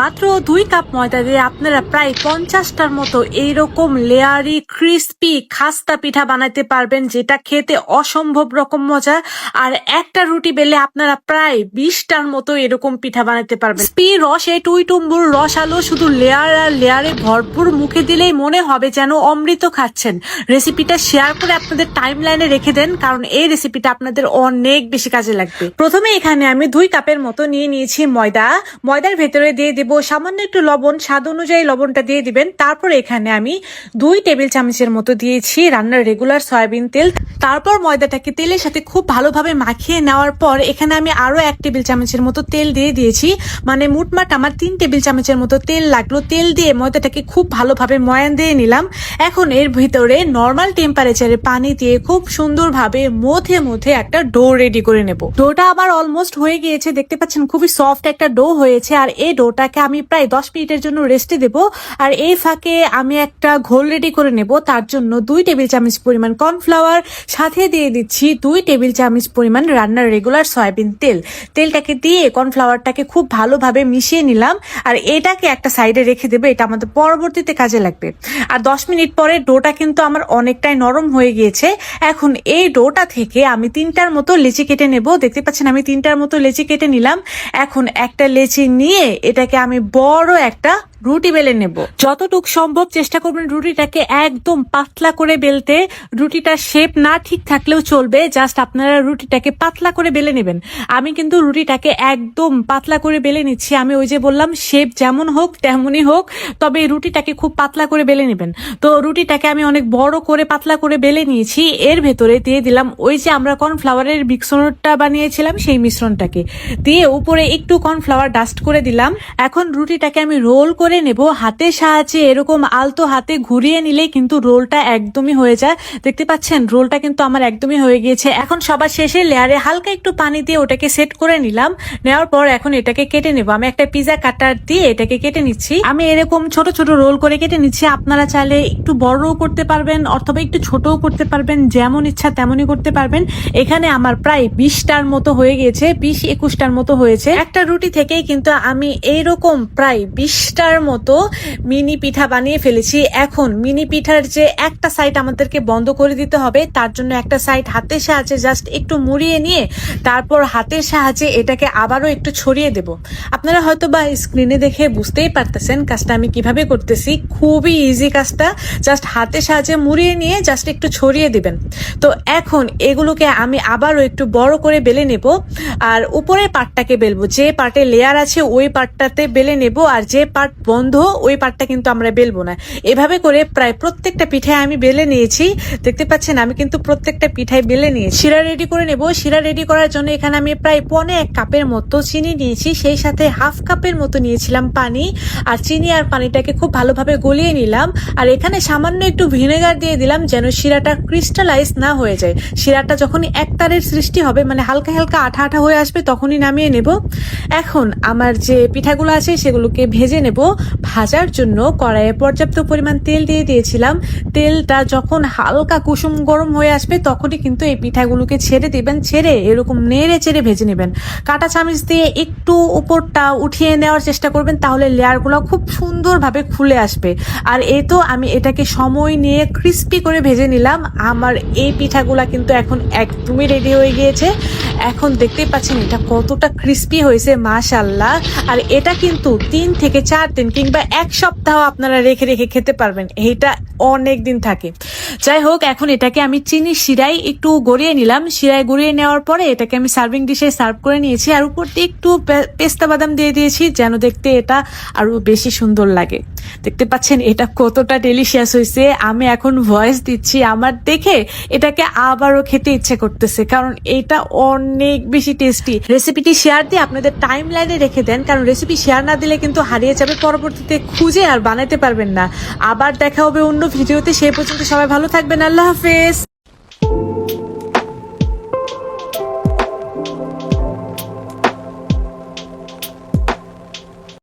মাত্র দুই কাপ ময়দা দিয়ে আপনারা প্রায় পঞ্চাশটার মতো এইরকম লেয়ারি ক্রিস্পি খাস্তা পিঠা বানাতে পারবেন, যেটা খেতে অসম্ভব রকম মজা। আর একটা রুটি বেলে আপনারা প্রায় বিশটার মতো এরকম পিঠা বানাতে পারবেন। স্পি রসে টুই টুম্বুর রস আলো শুধু লেয়ার আর লেয়ারে ভরপুর মুখে দিলেই মনে হবে যেন অমৃত খাচ্ছেন। রেসিপিটা শেয়ার করে আপনাদের টাইম লাইনে রেখে দেন, কারণ এই রেসিপিটা আপনাদের অনেক বেশি কাজে লাগবে। প্রথমে এখানে আমি দুই কাপের মতো নিয়ে নিয়েছি ময়দা। ময়দার ভেতরে দিয়ে সামান্য একটু লবণ, স্বাদ অনুযায়ী লবণটা দিয়ে দিবেন। তারপর এখানে আমি দুই টেবিল চামচের মতো দিয়েছি রান্নার রেগুলার সয়াবিন তেল। তারপর ময়দাটাকে তেলের সাথে খুব ভালোভাবে মাখিয়ে নেওয়ার পর এখানে আমি আরও এক টেবিল চামচের মতো তেল দিয়ে দিয়েছি। মানে মুটমাট আমার তিন টেবিল চামচের মতো তেল লাগল। তেল দিয়ে ময়দাটাকে খুব ভালোভাবে ময়ান দিয়ে নিলাম। এখন এর ভিতরে নর্মাল টেম্পারেচারে পানি দিয়ে খুব সুন্দরভাবে মধ্যে মধ্যে একটা ডো রেডি করে নেব। ডোটা আমার অলমোস্ট হয়ে গিয়েছে। দেখতে পাচ্ছেন খুবই সফট একটা ডো হয়েছে। আর এই ডোটাকে আমি প্রায় দশ মিনিটের জন্য রেস্টে দেব। আর এই ফাঁকে আমি একটা ঘোল রেডি করে নেব। তার জন্য দুই টেবিল চামচ পরিমাণ কর্নফ্লাওয়ার সাথে দিয়ে দিচ্ছি দুই টেবিল চামচ পরিমাণ রান্নার রেগুলার সয়াবিন তেল। তেলটাকে দিয়ে কর্নফ্লাওয়ারটাকে খুব ভালোভাবে মিশিয়ে নিলাম। আর এটাকে একটা সাইডে রেখে দেবে। এটা আমাদের পরবর্তীতে কাজে লাগবে। আর দশ মিনিট পরে ডোটা কিন্তু আমার অনেকটাই নরম হয়ে গিয়েছে। এখন এই ডোটা থেকে আমি তিনটার মতো লেচি কেটে নেব। দেখতে পাচ্ছেন আমি তিনটার মতো লেচি কেটে নিলাম। এখন একটা লেচি নিয়ে এটাকে আমি বড় একটা রুটি বেলে নেব। যতটুক সম্ভব চেষ্টা করবেন রুটিটাকে একদম পাতলা করে বেলতে। রুটিটার শেপ না ঠিক থাকলেও চলবে জাস্ট আপনারা রুটিটাকে পাতলা করে বেলে নেবেন। আমি কিন্তু রুটিটাকে একদম পাতলা করে বেলে নিচ্ছি। আমি ওই যে বললাম শেপ যেমন হোক, তেমনই হোক, তবে রুটিটাকে খুব পাতলা করে বেলে নেবেন। তো রুটিটাকে আমি অনেক বড় করে পাতলা করে বেলে নিয়েছি। এর ভেতরে দিয়ে দিলাম ওই যে আমরা কর্নফ্লাওয়ারের মিশ্রণটা বানিয়েছিলাম, সেই মিশ্রণটাকে। দিয়ে উপরে একটু কর্নফ্লাওয়ার ডাস্ট করে দিলাম। এখন রুটিটাকে আমি রোল করে নেব। হাতের সাহায্যে এরকম আলতো হাতে ঘুরিয়ে নিলে কিন্তু রোলটা একদমই হয়ে যায়। দেখতে পাচ্ছেন, রোলটা কিন্তু আমার একদমই হয়ে গিয়েছে। এখন সবার শেষে লেয়ারে হালকা একটু পানি দিয়ে ওটাকে সেট করে নিলাম। নেওয়ার পর এখন এটাকে কেটে নেব। আমি একটা পিজা কাটার দিয়ে এটাকে কেটে নিচ্ছি। আমি এরকম ছোট ছোট রোল করে কেটে নিচ্ছি। আপনারা চাইলে একটু বড়ও করতে পারবেন অথবা একটু ছোটও করতে পারবেন। যেমন ইচ্ছা তেমনই করতে পারবেন। এখানে আমার প্রায় বিশটার মতো হয়ে গিয়েছে, বিশ একুশটার মতো হয়েছে। একটা রুটি থেকেই কিন্তু আমি এইরকম প্রায় বিশটার মতো মিনি পিঠা বানিয়ে ফেলেছি। এখন মিনি পিঠার যে একটা সাইড আমাদেরকে বন্ধ করে দিতে হবে, তার জন্য একটা সাইড হাতের সাহায্যে জাস্ট একটু মুড়িয়ে নিয়ে তারপর হাতের সাহায্যে এটাকে আবারও একটু ছড়িয়ে দেব। আপনারা হয়তো বা স্ক্রিনে দেখে বুঝতেই পারতেছেন কাজটা আমি কীভাবে করতেছি। খুবই ইজি কাজটা জাস্ট হাতের সাহায্যে মুড়িয়ে নিয়ে জাস্ট একটু ছড়িয়ে দিবেন। তো এখন এগুলোকে আমি আবারও একটু বড় করে বেলে নেব আর উপরের পার্টটাকে বেলবো। যে পার্টে লেয়ার আছে, ওই পার্টটাতে বেলে নেব আর যে পার্ট বন্ধ, ওই পাটটা কিন্তু আমরা বেলবো না। এভাবে করে প্রায় প্রত্যেকটা পিঠায় আমি বেলে নিয়েছি। দেখতে পাচ্ছেন, আমি কিন্তু প্রত্যেকটা পিঠায় বেলে নিয়েছি। শিরা রেডি করে নেব। শিরা রেডি করার জন্য এখানে আমি প্রায় পনে এক কাপের মতো চিনি নিয়েছি। সেই সাথে হাফ কাপের মতো নিয়েছিলাম পানি। আর চিনি আর পানিটাকে খুব ভালোভাবে গলিয়ে নিলাম। আর এখানে সামান্য একটু ভিনেগার দিয়ে দিলাম যেন শিরাটা ক্রিস্টালাইজ না হয়ে যায়। শিরাটা যখনই এক তারের সৃষ্টি হবে মানে হালকা হালকা আঠা আঠা হয়ে আসবে, তখনই নামিয়ে নেব। এখন আমার যে পিঠাগুলো আছে, সেগুলোকে ভেজে নেব। ভাজার জন্য কড়াইয়ে পর্যাপ্ত পরিমাণ তেল দিয়ে দিয়েছিলাম। তেলটা যখন হালকা কুসুম গরম হয়ে আসবে, তখনই কিন্তু এই পিঠাগুলোকে ছেড়ে দিবেন, ছেড়ে এরকম নেড়ে চেড়ে ভেজে নেবেন। কাটা চামচ দিয়ে একটু উপরটা উঠিয়ে নেওয়ার চেষ্টা করবেন, তাহলে লেয়ারগুলো খুব সুন্দরভাবে খুলে আসবে। আর এই তো আমি এটাকে সময় নিয়ে ক্রিস্পি করে ভেজে নিলাম। আমার এই পিঠাগুলা কিন্তু এখন একদমই রেডি হয়ে গিয়েছে। এখন দেখতেই পাচ্ছেন এটা কতটা ক্রিস্পি হয়েছে মাশাল্লাহ আর এটা কিন্তু তিন থেকে চার দিন কিংবা এক সপ্তাহ আপনারা রেখে রেখে খেতে পারবেন। এইটা অনেক দিন থাকে। যাই হোক, এখন এটাকে আমি চিনি শিরায় একটু গড়িয়ে নিলাম। শিরায় গড়িয়ে নেওয়ার পরে এটাকে আমি সার্ভিং ডিশে সার্ভ করে নিয়েছি। আর উপর একটু পেস্তা বাদাম দিয়ে দিয়েছি, যেন দেখতে এটা আরও বেশি সুন্দর লাগে। দেখতে পাচ্ছেন, এটা কতটা ডেলিশিয়াস হয়েছে আমি এখন ভয়েস দিচ্ছি আমার দেখে, এটাকে আবারও খেতে ইচ্ছে করতেছে, কারণ এটা অনেক বেশি টেস্টি রেসিপিটি শেয়ার দিয়ে আপনাদের টাইম লাইনে রেখে দেন, কারণ রেসিপি শেয়ার না দিলে কিন্তু হারিয়ে যাবে, পরবর্তীতে খুঁজে আর বানাতে পারবেন না। আবার দেখা হবে অন্য ভিডিওতে সেই পর্যন্ত সবাই ভালো থাকবেন, আল্লাহ হাফেজ।